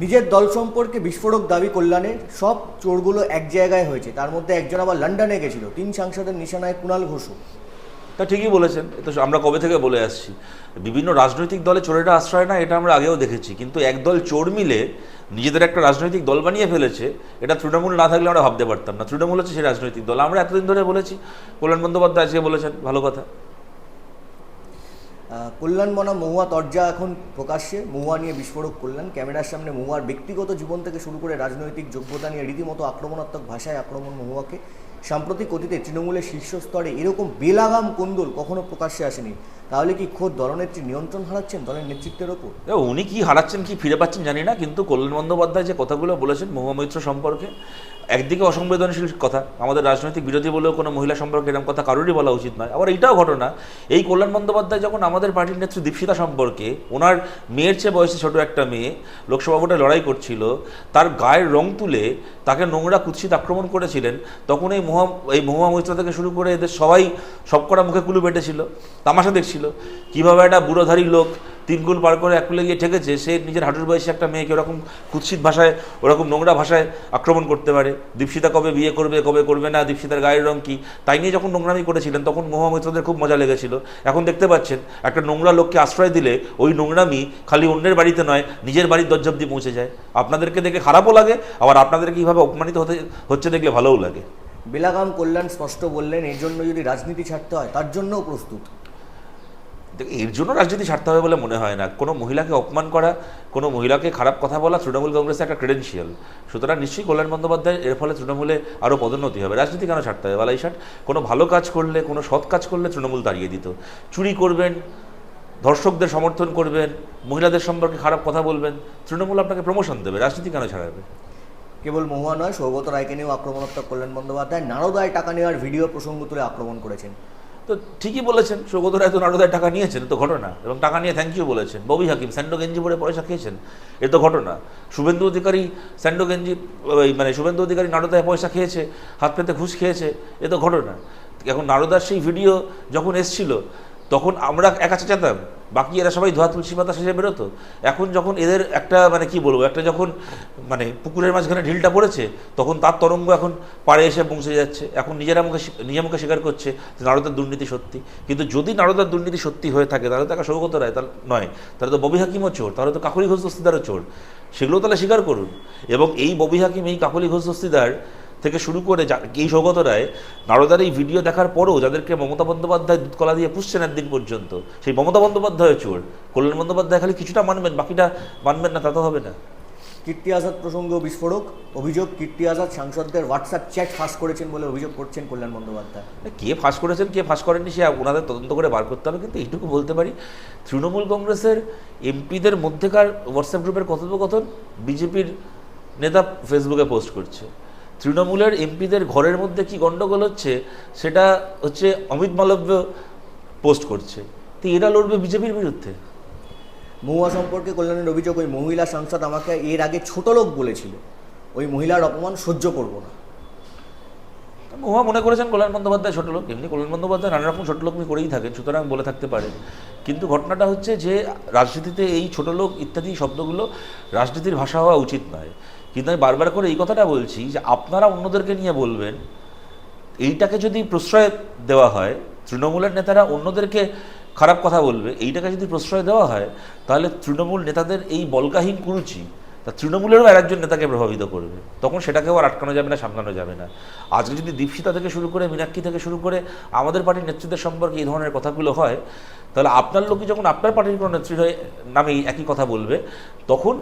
নিজের দল সম্পর্কে বিস্ফোরক দাবি কল্যাণে সব চোরগুলো এক জায়গায় হয়েছে। তার মধ্যে একজন আবার লন্ডনে গেছিল। তিন সাংসদের নিশানায় কুণাল ঘোষও। তা ঠিকই বলেছেন। এ তো আমরা কবে থেকে বলে আসছি? বিভিন্ন রাজনৈতিক দলে চোরেরা আশ্রয় না এটা আমরা আগেও দেখেছি। কিন্তু একদল চোর মিলে নিজেদের একটা রাজনৈতিক দল বানিয়ে ফেলেছে, এটা তৃণমূল না থাকলে আমরা ভাবতে পারতাম না। তৃণমূল হচ্ছে সেই রাজনৈতিক দল। আমরা এতদিন ধরে বলেছি, কল্যাণ বন্দ্যোপাধ্যায় আজকে বলেছেন, ভালো কথা। কল্যাণ বনাম মহুয়া তর্জা এখন প্রকাশ্যে, মহুয়া নিয়ে বিস্ফোরক কল্যাণ। ক্যামেরার সামনে মহুয়ার ব্যক্তিগত জীবন থেকে শুরু করে রাজনৈতিক যোগ্যতা নিয়ে রীতিমতো আক্রমণাত্মক ভাষায় আক্রমণ মহুয়াকে। সাম্প্রতিক অতীতে তৃণমূলের শীর্ষস্তরে এরকম বেলাগাম কোন্দল কখনো প্রকাশ্যে আসেনি। তাহলে কি খোদ দলনেত্রী নিয়ন্ত্রণ হারাচ্ছেন দলের নেতৃত্বের ওপর? উনি কি হারাচ্ছেন, কি ফিরে পাচ্ছেন জানি না, কিন্তু কল্যাণ বন্দ্যোপাধ্যায় যে কথাগুলো বলেছেন মহুয়া মৈত্র সম্পর্কে, একদিকে অসংবেদনশীল কথা, আমাদের রাজনৈতিক বিরোধী বলেও কোনো মহিলা সম্পর্কে এরকম কথা কারোরই বলা উচিত নয়। আবার এইটাও ঘটনা, এই কল্যাণ বন্দ্যোপাধ্যায় যখন আমাদের পার্টির নেত্রী দীপশিতা সম্পর্কে, ওনার মেয়ের চেয়ে বয়সে ছোট একটা মেয়ে, লোকসভা ভোটে লড়াই করছিল, তার গায়ের রং তুলে তাকে নোংরা কুৎসিত আক্রমণ করেছিলেন, তখন এই মহা, এই মহুয়া মৈত্র থেকে শুরু করে এদের সবাই সবকটা মুখে কুলু বেটেছিল, তামাশা দেখছিল। কীভাবে একটা বুড়োধারী লোক তিন কুল পার করে এক গিয়ে ঠেকেছে, সে নিজের হাঁটুর বয়সে একটা মেয়েকে ওরকম কুৎসিত ভাষায়, ওরকম নোংরা ভাষায় আক্রমণ করতে পারে। দীপশিতা কবে বিয়ে করবে, কবে করবে না, দীপশিতার গায়ের রং কী? তাই নিয়ে যখন নোংরামি করেছিলেন, তখন মহুয়া মৈত্রদের খুব মজা লেগেছিল। এখন দেখতে পাচ্ছেন, একটা নোংরা লোককে আশ্রয় দিলে ওই নোংরামি খালি অন্যের বাড়িতে নয়, নিজের বাড়ির দরজা অব্দি পৌঁছে যায়। আপনাদেরকে দেখে খারাপও লাগে, আবার আপনাদের কীভাবে অপমানিত হতে, হচ্ছে দেখলে ভালোও লাগে। বেলাগাম কল্যাণ স্পষ্ট বললেন, এর জন্য যদি রাজনীতি ছাড়তে হয়, তার জন্যও প্রস্তুত। এর জন্য রাজনীতি ছাড়তে হবে বলে মনে হয় না। কোনো মহিলাকে অপমান করা, কোনো মহিলাকে খারাপ কথা বলা তৃণমূল কংগ্রেসের একটা ক্রেডেন্সিয়াল সুতরাং নিশ্চয়ই কল্যাণ বন্দ্যোপাধ্যায় এর ফলে তৃণমূলে আরও পদোন্নতি হবে। রাজনীতি কেন ছাড়তে হবে? বালাই ষাট, কোনো ভালো কাজ করলে, কোনো সৎ কাজ করলে তৃণমূল দাঁড়িয়ে দিত। চুরি করবেন, ধর্ষকদের সমর্থন করবেন, মহিলাদের সম্পর্কে খারাপ কথা বলবেন, তৃণমূল আপনাকে প্রমোশন দেবে। রাজনীতি কেন ছাড়াবে? কেবল মহুয়া নয়, সৌগত রায়কে নিয়েও আক্রমণাত্মক কল্যাণ বন্দ্যোপাধ্যায়। নারদায় টাকা নেওয়ার ভিডিও প্রসঙ্গ তুলে আক্রমণ করেছেন। তো ঠিকই বলেছেন সৌগত রায় তো নারদায় টাকা নিয়েছেন তো ঘটনা। এবং টাকা নিয়ে থ্যাংক ইউ বলেছেন। ববি হাকিম, স্যান্ডো গেঞ্জি পরে পয়সা খেয়েছেন, এ তো ঘটনা। শুভেন্দু অধিকারী, স্যান্ডো গেঞ্জি মানে শুভেন্দু অধিকারী নারদায় পয়সা খেয়েছে, হাত পেতে ঘুষ খেয়েছে, এ তো ঘটনা। এখন নারদার সেই ভিডিও যখন এসছিল, তখন আমরা একা চেঁচাতাম বাকি এরা সবাই ধোয়া তুলসী পাতা সেজে বেরোতো। এখন যখন এদের একটা মানে কি বলব, একটা যখন মানে পুকুরের মাঝখানে ঢিলটা পড়েছে, তখন তার তরঙ্গ এখন পাড়ে এসে পৌঁছে যাচ্ছে। এখন নিজেরা মুখে নিজের নিজে মুখে স্বীকার করছে যে নারদার দুর্নীতি সত্যি। কিন্তু যদি নারদার দুর্নীতি সত্যি হয়ে থাকে, তাহলে তো একা সৌগত রায় তার নয়। তাহলে তো ববি হাকিমও চোর, তাহলে তো কাকলি ঘোষ দস্তিদারও চোর। সেগুলো তাহলে স্বীকার করুন। এবং এই ববি হাকিম, এই কাকলি ঘোষ দস্তিদার থেকে শুরু করে এই সৌগত রায় নারদার এই ভিডিও দেখার পরেও যাদেরকে মমতা বন্দ্যোপাধ্যায় দুধকলা দিয়ে পুষছেন একদিন পর্যন্ত সেই মমতা বন্দ্যোপাধ্যায় চোর। কল্যাণ বন্দ্যোপাধ্যায় খালি কিছুটা মানবেন বাকিটা মানবেন না তা তো হবে না। কীর্তি আজাদ প্রসঙ্গ বিস্ফোরক। অভিযোগ কীর্তি আজাদ সাংসদদের হোয়াটসঅ্যাপ চ্যাট ফাঁস করেছেন বলে অভিযোগ করছেন কল্যাণ বন্দ্যোপাধ্যায়। কে ফাঁস করেছেন কে ফাঁস করেননি সে ওনাদের তদন্ত করে বার করতে হবে কিন্তু এইটুকু বলতে পারি তৃণমূল কংগ্রেসের এমপিদের মধ্যেকার হোয়াটসঅ্যাপ গ্রুপের কথোপকথন বিজেপির নেতা ফেসবুকে পোস্ট করছে। তৃণমূলের এমপিদের ঘরের মধ্যে কি গণ্ডগোল হচ্ছে সেটা হচ্ছে অমিত মালব্য পোস্ট করছে। তো এরা লড়বে বিজেপির বিরুদ্ধে। মহুয়া সম্পর্কে কল্যাণের অভিযোগ ওই মহিলা সাংসদ আমাকে এর আগে ছোট লোক বলেছিল ওই মহিলার অপমান সহ্য করব না। মহুয়া মনে করেছেন কল্যাণ বন্দ্যোপাধ্যায় ছোট লোক এমনি কল্যাণ বন্দ্যোপাধ্যায় নানা রকম ছোট লোকমি করেই থাকেন সুতরাং বলে থাকতে পারে। কিন্তু ঘটনাটা হচ্ছে যে রাজনীতিতে এই ছোট লোক ইত্যাদি শব্দগুলো রাজনীতির ভাষা হওয়া উচিত নয়। কিন্তু আমি বারবার করে এই কথাটা বলছি যে আপনারা অন্যদেরকে নিয়ে বলবেন, এইটাকে যদি প্রশ্রয় দেওয়া হয়, তৃণমূলের নেতারা অন্যদেরকে খারাপ কথা বলবে, এইটাকে যদি প্রশ্রয় দেওয়া হয়, তাহলে তৃণমূল নেতাদের এই বলকাহীন কুরুচি, তা তৃণমূলেরও আর একজন নেতাকে প্রভাবিত করবে। তখন সেটাকেও আর আটকানো যাবে না, সামলানো যাবে না। আজকে যদি দীপশিতা থেকে শুরু করে, মীনাক্ষী থেকে শুরু করে আমাদের পার্টির নেতৃত্বের সম্পর্কে এই ধরনের কথাগুলো হয়, তাহলে আপনার লোকই যখন আপনার পার্টির কোনো নেত্রী হয়ে নামে একই কথা বলবে, তখন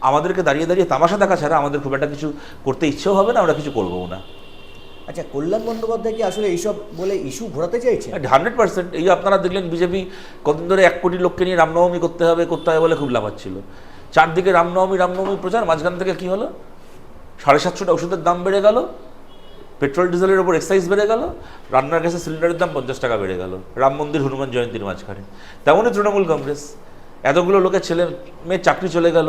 আমাদেরকে দাঁড়িয়ে দাঁড়িয়ে তামাশা দেখা ছাড়া আমাদের খুব একটা কিছু করতে ইচ্ছেও হবে না আমরা কিছু করব না। আচ্ছা কল্যাণ বন্দ্যোপাধ্যায় কি আসলে এইসব বলে ইস্যু ঘোরাতে চাইছে? হান্ড্রেড পার্সেন্ট এই আপনারা দেখলেন বিজেপি কতদিন ধরে এক কোটি লোককে নিয়ে রামনবমী করতে হবে করতে হবে বলে খুব লাফাচ্ছিল। চারদিকে রামনবমী রামনবমী প্রচার মাঝখান থেকে কি হলো? সাড়ে সাতশোটা ওষুধের দাম বেড়ে গেল পেট্রোল ডিজেলের ওপর এক্সাইজ বেড়ে গেল রান্নার গ্যাসের সিলিন্ডারের দাম পঞ্চাশ টাকা বেড়ে গেল রাম মন্দির হনুমান জয়ন্তীর মাঝখানে। তেমনই তৃণমূল কংগ্রেস। এতগুলো লোকের ছেলে মেয়ের চাকরি চলে গেল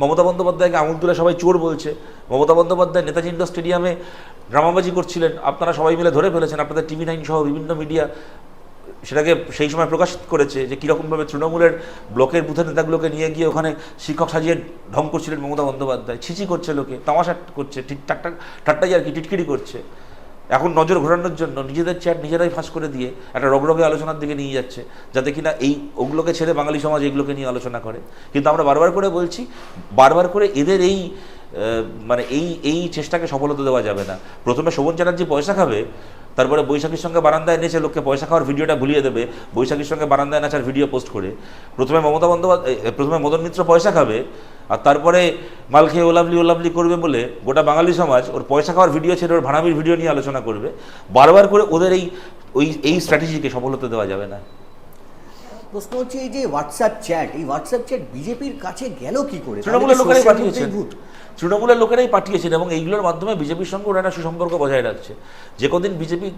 মমতা বন্দ্যোপাধ্যায়কে আঙুল তুলে সবাই চোর বলছে। মমতা বন্দ্যোপাধ্যায় নেতাজি ইন্ডোর স্টেডিয়ামে ড্রামাবাজি করছিলেন। আপনারা সবাই মিলে ধরে ফেলেছেন, আপনাদের টিভি নাইন সহ বিভিন্ন মিডিয়া সেটাকে সেই সময় প্রকাশ করেছে যে কীরকমভাবে তৃণমূলের ব্লকের বুথের নেতাগুলোকে নিয়ে গিয়ে ওখানে শিক্ষক সাজিয়ে ঢং করছিলেন মমতা বন্দ্যোপাধ্যায়। ছিচি করছে লোকে, তামাশা করছে, ঠিক ঠাকঠাক ঠাট্টাই আর কি, টিটকিরি করছে। এখন নজর ঘোরানোর জন্য নিজেদের চেয়ার নিজেরাই ফাঁস করে দিয়ে একটা রগরগে আলোচনার দিকে নিয়ে যাচ্ছে, যাতে কিনা এই ওগুলোকে ছেড়ে বাঙালি সমাজ এগুলোকে নিয়ে আলোচনা করে। কিন্তু আমরা বারবার করে বলছি, বারবার করে এদের এই মানে এই এই চেষ্টাকে সফলতা দেওয়া যাবে না। প্রথমে শোভন চ্যাটার্জি পয়সা খাবে তারপরে বৈশাখীর সঙ্গে বারান্দায় নেচে লোককে পয়সা খাওয়ার ভিডিওটা ভুলিয়ে দেবে। বৈশাখীর সঙ্গে বারান্দায় নাচার ভিডিও পোস্ট করে। প্রথমে মমতা বন্দ্যোপাধ্যায় প্রথমে মদন মিত্র পয়সা খাবে, আর তারপরে মাল খেয়ে ওলাবলি ওলাবলি করবে বলে গোটা বাঙালি সমাজ ওর পয়সা খাওয়ার ভিডিও ছেড়ে ওর ভাড়ামির ভিডিও নিয়ে আলোচনা করবে। বারবার করে ওদের এই, ওই, এই স্ট্র্যাটেজিকে সফলতা দেওয়া যাবে না। প্রশ্ন হচ্ছে এই যে হোয়াটসঅ্যাপ চ্যাট এই হোয়াটসঅ্যাপ চ্যাট বিজেপির কাছে গেল কি করে? তৃণমূলের লোকেরাই পাঠিয়েছেন। তৃণমূলের লোকেরাই পাঠিয়েছেন এবং এইগুলোর মাধ্যমে বিজেপির সঙ্গে ওরা একটা সুসম্পর্ক বজায় রাখছে। যে কদিন বিজেপি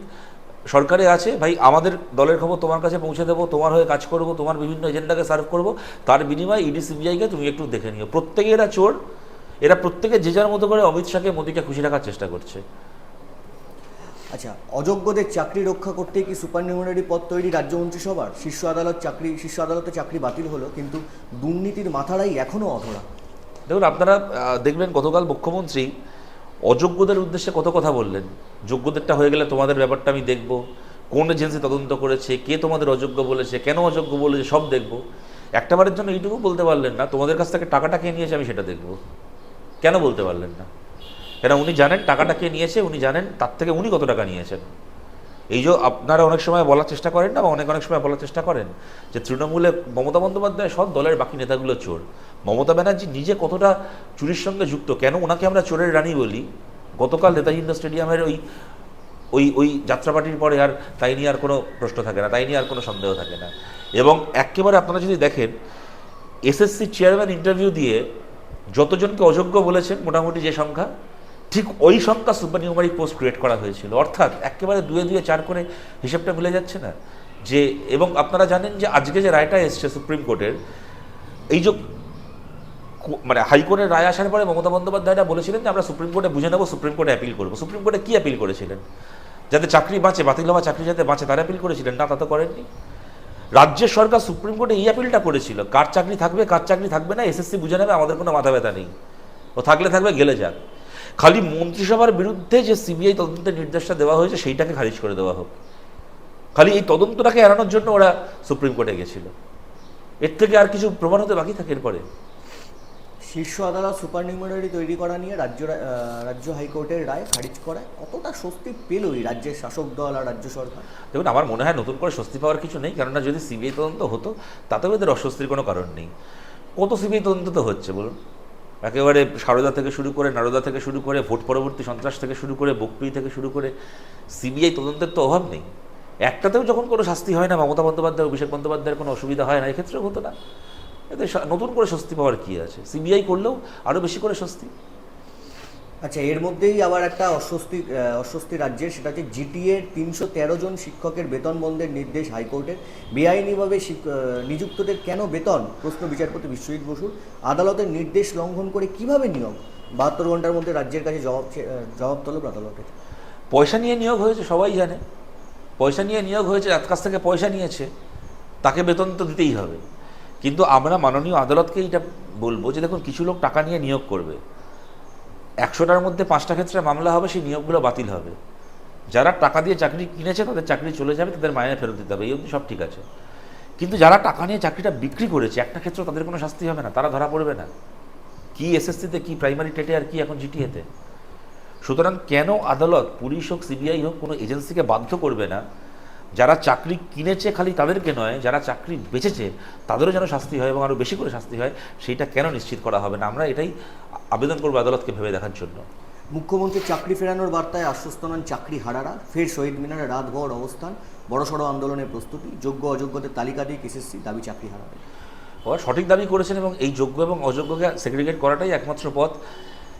সরকারে আছে ভাই আমাদের দলের খবর তোমার কাছে পৌঁছে দেবো তোমার হয়ে কাজ করব তোমার বিভিন্ন এজেন্ডাকে সার্ভ করব। তার বিনিময়ে ইডি সিবিআইকে তুমি একটু দেখে নিও। প্রত্যেকে এরা চোর এরা প্রত্যেকে যে যার মতো করে অমিত শাহকে মোদীকে খুশি রাখার চেষ্টা করছে। আচ্ছা অযোগ্যদের চাকরি রক্ষা করতে কি সুপারনিউমারি পদ তৈরি রাজ্য মন্ত্রিসভার? শীর্ষ আদালত চাকরি, শীর্ষ আদালতে চাকরি বাতিল হলো, কিন্তু দুর্নীতির মাথারাই এখনও অধরা। দেখুন, আপনারা দেখবেন গতকাল মুখ্যমন্ত্রী অযোগ্যদের উদ্দেশ্যে কত কথা বললেন। যোগ্যদেরটা হয়ে গেলে তোমাদের ব্যাপারটা আমি দেখব। কোন এজেন্সি তদন্ত করেছে, কে তোমাদের অযোগ্য বলেছে, কেন অযোগ্য বলেছে, সব দেখব। একটাবারের জন্য এইটুকু বলতে পারলেন না, তোমাদের কাছ থেকে টাকাটা কে নিয়েছে আমি সেটা দেখব। কেন বলতে পারলেন না? কেন উনি জানেন, টাকাটা কে নিয়েছে, উনি জানেন তার থেকে উনি কত টাকা নিয়েছেন। এই যে আপনারা অনেক সময় বলার চেষ্টা করেন না বা অনেক অনেক সময় বলার চেষ্টা করেন যে তৃণমূলে মমতা বন্দ্যোপাধ্যায় সব দলের বাকি নেতাগুলো চোর। মমতা ব্যানার্জি নিজে কতটা চুরির সঙ্গে যুক্ত? কেন ওনাকে আমরা চোরের রানী বলি? গতকাল নেতাজি ইন্ডোর স্টেডিয়ামের ওই ওই ওই যাত্রাপাটির পরে আর তাই নিয়ে আর কোনো প্রশ্ন থাকে না, তাই নিয়ে আর কোনো সন্দেহ থাকে না। এবং একেবারে আপনারা যদি দেখেন, এসএসসি চেয়ারম্যান ইন্টারভিউ দিয়ে যতজনকে অযোগ্য বলেছেন, মোটামুটি যে সংখ্যা ঠিক ওই সংখ্যা সুপার নিউমারিক পোস্ট ক্রিয়েট করা হয়েছিল। অর্থাৎ একেবারে দুয়ে দুয়ে চার করে হিসেবটা মিলে যাচ্ছে না। যে, এবং আপনারা জানেন যে আজকে যে রায়টা এসছে সুপ্রিম কোর্টের, এই যে মানে হাইকোর্টের রায় আসার পরে মমতা বন্দ্যোপাধ্যায়রা বলেছিলেন যে আমরা সুপ্রিম কোর্টে বুঝে নেব সুপ্রিম কোর্টে অ্যাপিল করব। সুপ্রিম কোর্টে কী অ্যাপিল করেছিলেন? যাতে চাকরি বাঁচে, বাতিল হওয়া চাকরি যাতে বাঁচে, তার অ্যাপিল করেছিলেন। না, তা তো করেননি। রাজ্যের সরকার সুপ্রিম কোর্টে এই অ্যাপিলটা করেছিল। কার চাকরি থাকবে, কার চাকরি থাকবে না, এসএসসি বুঝে নেবে, আমাদের কোনো মাথা ব্যথা নেই। ও থাকলে থাকবে, গেলে যাক। খালি মন্ত্রিসভার বিরুদ্ধে যে সিবিআই তদন্তের নির্দেশটা দেওয়া হয়েছে সেইটাকে খারিজ করে দেওয়া হোক। খালি এই তদন্তটাকে এড়ানোর জন্য ওরা সুপ্রিম কোর্টে গেছিল। এর থেকে আর কিছু প্রমাণ হতে বাকি থাকে এরপরে। শীর্ষ আদালত সুপার সুপারনিউমারি তৈরি করা নিয়ে রাজ্য রাজ্য হাইকোর্টের রায় খারিজ করায় কতটা স্বস্তি পেল এই রাজ্যের শাসক দল আর রাজ্য সরকার? দেখুন আমার মনে হয় নতুন করে স্বস্তি পাওয়ার কিছু নেই কেননা যদি সিবিআই তদন্ত হতো তাতেও এদের অস্বস্তির কোনো কারণ নেই। কত সিবিআই তদন্ত তো হচ্ছে বলুন। একেবারে সারদা থেকে শুরু করে নারদা থেকে শুরু করে ভোট পরবর্তী সন্ত্রাস থেকে শুরু করে বকপি থেকে শুরু করে সিবিআই তদন্তের তো অভাব নেই। একটাতেও যখন কোনো শাস্তি হয় না, মমতা বন্দ্যোপাধ্যায়, অভিষেক বন্দ্যোপাধ্যায়ের কোনো অসুবিধা হয় না, এক্ষেত্রেও হতো না। এতে নতুন করে স্বস্তি পাওয়ার কী আছে? সিবিআই করলেও আরও বেশি করে স্বস্তি আচ্ছা এর মধ্যেই আবার একটা অস্বস্তি অস্বস্তি রাজ্যের, সেটা হচ্ছে জিটিএর তিনশো তেরো জন শিক্ষকের বেতন বন্ধের নির্দেশ হাইকোর্টের। বেআইনিভাবে নিযুক্তদের কেন বেতন? প্রশ্ন বিচারপতি বিশ্বজিৎ বসুর। আদালতের নির্দেশ লঙ্ঘন করে কীভাবে নিয়োগ? বাহাত্তর ঘণ্টার মধ্যে রাজ্যের কাছে জবাব জবাব তলব আদালতের পয়সা নিয়ে নিয়োগ হয়েছে, সবাই জানে। পয়সা নিয়ে নিয়োগ হয়েছে, যার কাছ থেকে পয়সা নিয়েছে, তাকে বেতন তো দিতেই হবে। কিন্তু আমরা মাননীয় আদালতকে এটা বলব যে, দেখুন, কিছু লোক টাকা নিয়ে নিয়োগ করবে। একশোটার মধ্যে পাঁচটা ক্ষেত্রে মামলা হবে, সেই নিয়োগগুলো বাতিল হবে। যারা টাকা দিয়ে চাকরি কিনেছে, তাদের চাকরি চলে যাবে, তাদের মায়ের ফেরত দিতে হবে, এই অবধি সব ঠিক আছে। কিন্তু যারা টাকা নিয়ে চাকরিটা বিক্রি করেছে, একটা ক্ষেত্রে তাদের কোনো শাস্তি হবে না, তারা ধরা পড়বে না। কি এসএসসিতে, কি প্রাইমারি টেটে আর কি এখন জিটিএতে? সুতরাং কেন আদালত পুলিশ হোক, সিবিআই হোক কোনো এজেন্সিকে বাধ্য করবে না যারা চাকরি কিনেছে খালি তাদেরকে নয় যারা চাকরি বেচেছে তাদেরও যেন শাস্তি হয় এবং আরও বেশি করে শাস্তি হয় সেইটা কেন নিশ্চিত করা হবে না? আমরা এটাই আবেদন করব আদালতকে ভেবে দেখার জন্য। মুখ্যমন্ত্রী চাকরি ফেরানোর বার্তায় আশ্বস্ত নন চাকরি হারারা। ফের শহীদ মিনারে রাত রাতভর অবস্থান বড়সড় আন্দোলনের প্রস্তুতি যোগ্য অযোগ্যদের তালিকা দিয়ে এসএসসি দাবি চাকরি হারাবে। ওরা সঠিক দাবি করেছেন এবং এই যোগ্য এবং অযোগ্যকে সেগ্রিগেট করাটাই একমাত্র পথ।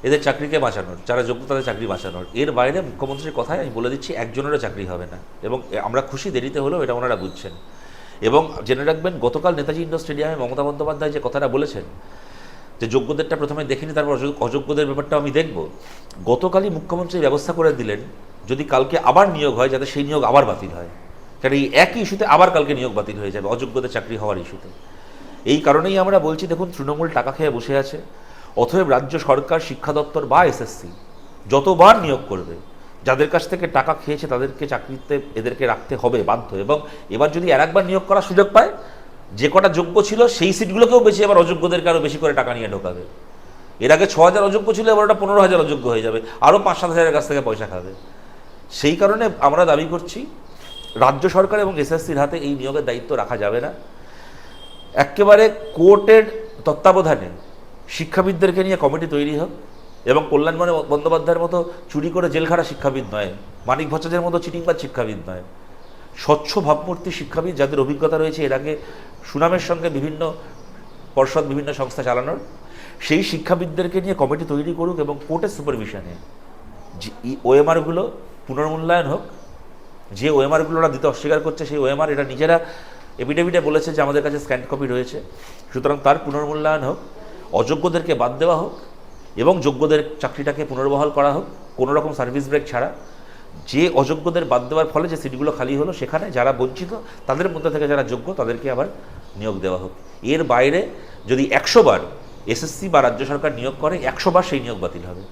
এদের চাকরিকে বাঁচানোর, যারা যোগ্য তাদের চাকরি বাঁচানোর। এর বাইরে মুখ্যমন্ত্রীর কথায় আমি বলে দিচ্ছি, একজনেরও চাকরি হবে না। এবং আমরা খুশি দেরিতে হলেও এটা ওনারা বুঝছেন। এবং জেনে রাখবেন, গতকাল নেতাজি ইন্ডোর স্টেডিয়ামে মমতা বন্দ্যোপাধ্যায় যে কথাটা বলেছেন, যে যোগ্যদেরটা প্রথমে দেখিনি তারপর অযোগ্যদের ব্যাপারটা আমি দেখব। গতকালই মুখ্যমন্ত্রী ব্যবস্থা করে দিলেন, যদি কালকে আবার নিয়োগ হয়, যাতে সেই নিয়োগ আবার বাতিল হয়। কারণ এই একই ইস্যুতে আবার কালকে নিয়োগ বাতিল হয়ে যাবে, অযোগ্যদের চাকরি হওয়ার ইস্যুতে। এই কারণেই আমরা বলছি, দেখুন, তৃণমূল টাকা খেয়ে বসে আছে। অতএব রাজ্য সরকার, শিক্ষা দপ্তর বা এসএসসি যতবার নিয়োগ করবে, যাদের কাছ থেকে টাকা খেয়েছে তাদেরকে চাকরিতে এদেরকে রাখতে হবে বাধ্য। এবং এবার যদি আর একবার নিয়োগ করার সুযোগ পায়, যে কটা যোগ্য ছিল সেই সিটগুলোকেও বেশি এবার অযোগ্যদেরকে আরও বেশি করে টাকা নিয়ে ঢোকাবে। এর আগে ছ হাজার অযোগ্য ছিল, এবার ওটা পনেরো হাজার অযোগ্য হয়ে যাবে আরও পাঁচ সাত হাজারের কাছ থেকে পয়সা খাবে। সেই কারণে আমরা দাবি করছি, রাজ্য সরকার এবং এসএসসির হাতে এই নিয়োগের দায়িত্ব রাখা যাবে না। একেবারে কোর্টের তত্ত্বাবধানে শিক্ষাবিদদেরকে নিয়ে কমিটি তৈরি হোক এবং কল্যাণমণি বন্দ্যোপাধ্যায়ের মতো চুরি করে জেলখাটা শিক্ষাবিদ নয়, মানিক ভট্টাচার্যের মতো চিটিংবাজ শিক্ষাবিদ নয়। স্বচ্ছ ভাবমূর্তি শিক্ষাবিদ যাদের অভিজ্ঞতা রয়েছে, এর আগে সুনামের সঙ্গে বিভিন্ন পর্ষদ, বিভিন্ন সংস্থা চালানোর, সেই শিক্ষাবিদদেরকে নিয়ে কমিটি তৈরি করুক এবং কোর্টের সুপারভিশনে যে ওএমআরগুলো পুনর্মূল্যায়ন হোক, যে ওএমআরগুলো ওরা দিতে অস্বীকার করছে, সেই ওএমআর এটা নিজেরা এপিডেভিটে বলেছে যে আমাদের কাছে স্ক্যান্ড কপি রয়েছে। সুতরাং তার পুনর্মূল্যায়ন হোক অযোগ্যদেরকে বাদ দেওয়া হোক এবং যোগ্যদের চাকরিটাকে পুনর্বহাল করা হোক কোনো রকম সার্ভিস ব্রেক ছাড়া যে অযোগ্যদের বাদ দেওয়ার ফলে যে সিটগুলো খালি হলো সেখানে যারা বঞ্চিত তাদের মধ্যে থেকে যারা যোগ্য তাদেরকে আবার নিয়োগ দেওয়া হোক। এর বাইরে যদি একশো বার এসএসসি বা রাজ্য সরকার নিয়োগ করে একশো বার সেই নিয়োগ বাতিল হবে।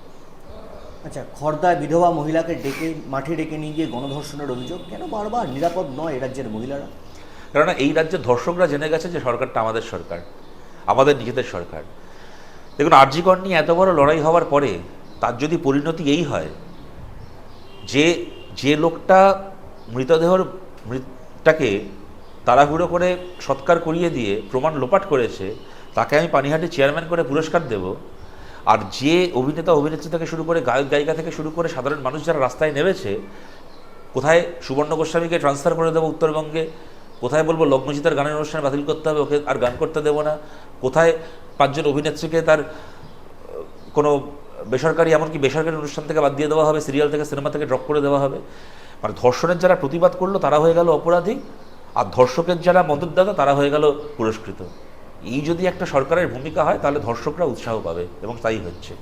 আচ্ছা খর্দায় বিধবা মহিলাকে ডেকে মাঠে ডেকে নিয়ে গিয়ে গণধর্ষণের অভিযোগ কেন বারবার নিরাপদ নয় এ রাজ্যের মহিলারা? কেননা এই রাজ্যের ধর্ষকরা জেনে গেছে যে সরকারটা আমাদের সরকার আমাদের নিজেদের সরকার। দেখুন, আরজিকর নিয়ে এত বড় লড়াই হওয়ার পরে তার যদি পরিণতি এই হয়, যে যে লোকটা মৃতদেহর মৃতটাকে তাড়াহুড়ো করে সৎকার করিয়ে দিয়ে প্রমাণ লোপাট করেছে, তাকে আমি পানিহাটি চেয়ারম্যান করে পুরস্কার দেব, আর যে অভিনেতা অভিনেত্রী থেকে শুরু করে গায়ক, গায়িকা থেকে শুরু করে সাধারণ মানুষ যারা রাস্তায় নেমেছে, কোথায় সুবর্ণ গোস্বামীকে ট্রান্সফার করে দেবো উত্তরবঙ্গে, কোথায় বলব লগ্নজিতার গানের অনুষ্ঠান বাতিল করতে হবে, ওকে আর গান করতে দেবো না, কোথায় পাঁচজন অভিনেত্রীকে তার কোনো বেসরকারি, এমনকি বেসরকারি অনুষ্ঠান থেকে বাদ দিয়ে দেওয়া হবে, সিরিয়াল থেকে সিনেমা থেকে ড্রপ করে দেওয়া হবে। মানে ধর্ষণের যারা প্রতিবাদ করল, তারা হয়ে গেল অপরাধী, আর ধর্ষকের যারা মদতদাতা তারা হয়ে গেল পুরস্কৃত। এই যদি একটা সরকারের ভূমিকা হয়, তাহলে ধর্ষকরা উৎসাহ পাবে, এবং তাই হচ্ছে।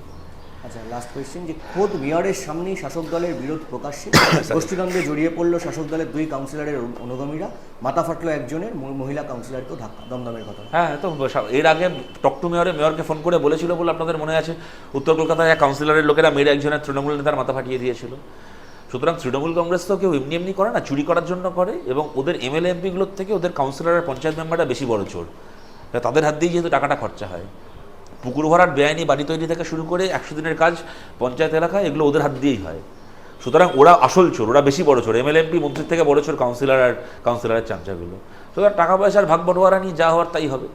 আচ্ছা লাস্ট কোয়েশ্চেন যে খোদ মেয়রের সামনেই শাসক দলের বিরোধ প্রকাশ্যে? গোষ্ঠীদ্বন্দ্বে জড়িয়ে পড়ল শাসক দলের দুই কাউন্সিলরের অনুগামীরা। মাথা ফাটলো একজনের মহিলা কাউন্সিলরকেও ধাক্কা। দমদমের কথা। হ্যাঁ তো এর আগে টকটু মেয়রে মেয়রকে ফোন করে বলেছিল বলে আপনাদের মনে আছে? উত্তর কলকাতায় এক কাউন্সিলরের লোকেরা মেরে একজনের তৃণমূল নেতার মাথা ফাটিয়ে দিয়েছিল। সুতরাং তৃণমূল কংগ্রেস তো কেউ এমনি এমনি করে না চুরি করার জন্য করে এবং ওদের এমএলএ এমপিগুলোর থেকে ওদের কাউন্সিলর আর পঞ্চায়েত মেম্বাররা বেশি বড় চোর। তাদের হাত দিয়েই যেহেতু টাকাটা খরচা হয়। পুকুর ভরাট, বেআইনি বাড়ি তৈরি থেকে শুরু করে একশো দিনের কাজ পঞ্চায়েত এলাকায়, এগুলো ওদের হাত দিয়েই হয়। সুতরাং ওরা আসল চোর, ওরা বেশি বড় চোর। এমএলএ এমপি মন্ত্রীর থেকে বড় চোর কাউন্সিলর আর কাউন্সিলরের চামচাগুলো। সুতরাং টাকা পয়সার ভাগ বটোয়ারা নিয়ে যা হওয়ার তাই হবে।